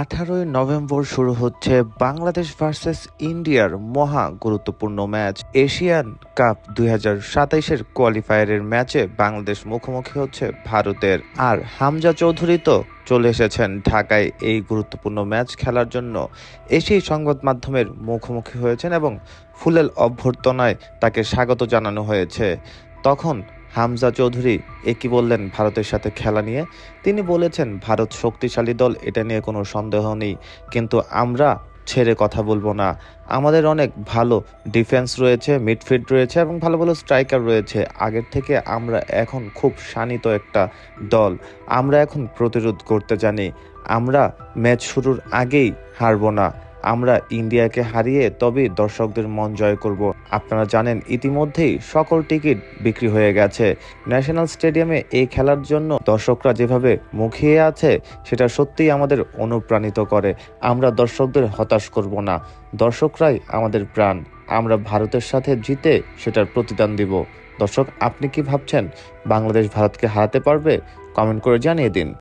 আঠারোই নভেম্বর শুরু হচ্ছে বাংলাদেশ ভার্সেস ইন্ডিয়ার মহা গুরুত্বপূর্ণ ম্যাচ। এশিয়ান কাপ দুই হাজার সাতাইশের কোয়ালিফায়ারের ম্যাচে বাংলাদেশ মুখোমুখি হচ্ছে ভারতের। আর হামজা চৌধুরী তো চলে এসেছেন ঢাকায় এই গুরুত্বপূর্ণ ম্যাচ খেলার জন্য। এসেই সংবাদ মাধ্যমের মুখোমুখি হয়েছেন এবং ফুলেল অভ্যর্থনায় তাকে স্বাগত জানানো হয়েছে। তখন হামজা চৌধুরী একই বললেন, ভারতের সাথে খেলা নিয়ে তিনি বলেছেন, ভারত শক্তিশালী দল, এটা নিয়ে কোনো সন্দেহ নেই। কিন্তু আমরা ছেড়ে কথা বলব না। আমাদের অনেক ভালো ডিফেন্স রয়েছে, মিডফিল্ড রয়েছে এবং ভালো ভালো স্ট্রাইকার রয়েছে। আগের থেকে আমরা এখন খুব শানিত একটা দল। আমরা এখন প্রতিরোধ করতে জানি। আমরা ম্যাচ শুরুর আগেই হারবো না। আমরা ইন্ডিয়াকে হারিয়ে তবেই দর্শকদের মন জয় করব। আপনারা জানেন, ইতিমধ্যেই সকল টিকিট বিক্রি হয়ে গেছে। ন্যাশনাল স্টেডিয়ামে এই খেলার জন্য দর্শকরা যেভাবে মুখিয়ে আছে, সেটা সত্যিই আমাদের অনুপ্রাণিত করে। আমরা দর্শকদের হতাশ করব না। দর্শকরাই আমাদের প্রাণ। আমরা ভারতের সাথে জিতে সেটার প্রতিদান দিব। দর্শক, আপনি কি ভাবছেন, বাংলাদেশ ভারতকে হারাতে পারবে? কমেন্ট করে জানিয়ে দিন।